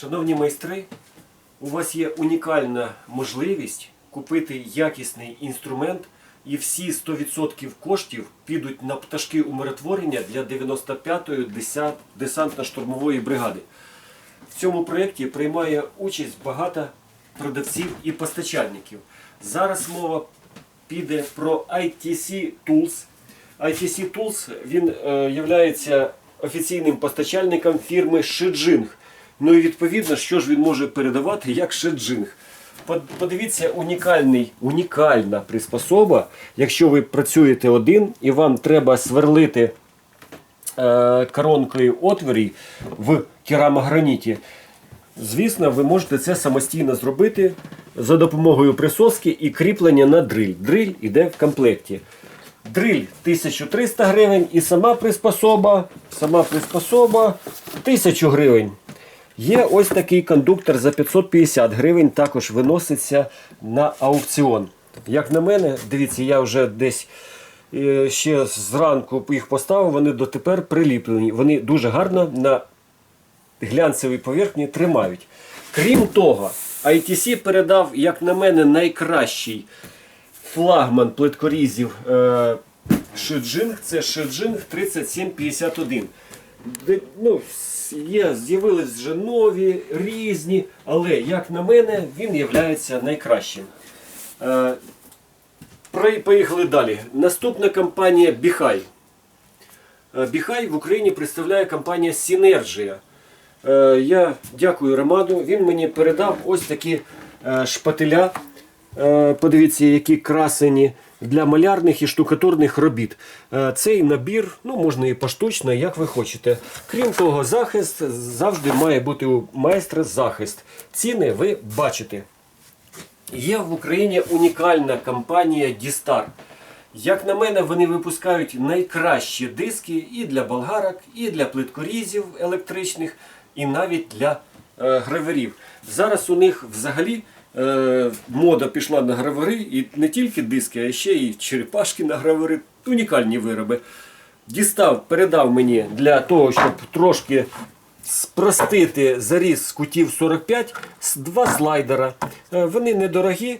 Шановні майстри, у вас є унікальна можливість купити якісний інструмент, і всі 100% коштів підуть на пташки умиротворення для 95-ї десантно-штурмової бригади. В цьому проєкті приймає участь багато продавців і постачальників. Зараз мова піде про ITC Tools. ITC Tools він е, є офіційним постачальником фірми Shijing. Ну і відповідно, що ж він може передавати як Shijing. Под- Подивіться, унікальний, унікальна приспособа. Якщо ви працюєте один і вам треба сверлити е, коронкою отворі в керамограніті, звісно, ви можете це самостійно зробити за допомогою присоски і кріплення на дриль. Дриль іде в комплекті. Дриль 1300 гривень і сама приспособа, сама приспособа 1000 гривень. Є ось такий кондуктор за 550 гривень, також виноситься на аукціон. Як на мене, дивіться, я вже десь е, ще зранку їх поставив, вони дотепер приліплені. Вони дуже гарно на глянцевій поверхні тримають. Крім того, ITC передав, як на мене, найкращий флагман плиткорізів е, Шиджинг. Це Шиджинг 3751. Ну, є, з'явились вже нові, різні, але, як на мене, він є найкращим. Е, поїхали далі. Наступна компанія Біхай. Е, Біхай в Україні представляє компанія Сінерджія. Е, Я дякую Роману. Він мені передав ось такі шпателя. Подивіться, які красені для малярних і штукатурних робіт. Е, Цей набір ну, можна і поштучно, як ви хочете. Крім того, захист завжди має бути у майстра захист. Ціни ви бачите. Є в Україні унікальна компанія Дістар. Як на мене, вони випускають найкращі диски і для болгарок, і для плиткорізів електричних, і навіть для е, граверів. Зараз у них взагалі мода пішла на гравери, і не тільки диски, а ще і черепашки на гравери. Унікальні вироби. Дістав, передав мені для того, щоб трошки спростити заріз з кутів 45 з два слайдера. Е, Вони недорогі,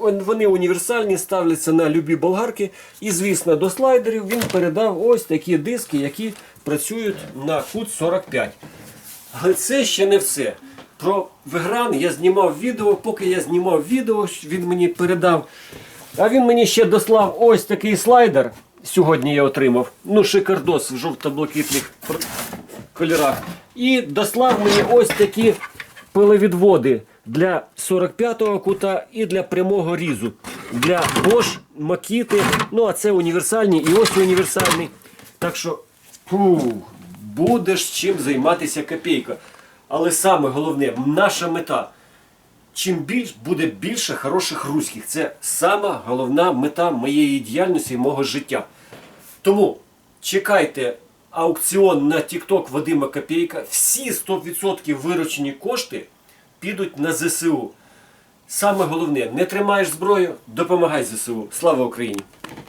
вони універсальні, ставляться на любі болгарки. І, звісно, до слайдерів він передав ось такі диски, які працюють на кут 45. Але це ще не все. Про Вегран я знімав відео, поки я знімав відео, він мені передав. А він мені ще дослав ось такий слайдер. Сьогодні я отримав. Ну, шикардос в жовто-блакитних кольорах. І дослав мені ось такі пиловідводи для 45-го кута і для прямого різу. Для Bosch, Makita. Ну, а це універсальні і ось універсальний. Так що, фу, будеш чим займатися копійка. Але саме головне, наша мета. Чим більш буде більше хороших руських. Це сама головна мета моєї діяльності і мого життя. Тому чекайте аукціон на TikTok Вадима Копійка. Всі 100% виручені кошти підуть на ЗСУ. Саме головне, не тримаєш зброю, допомагай ЗСУ. Слава Україні!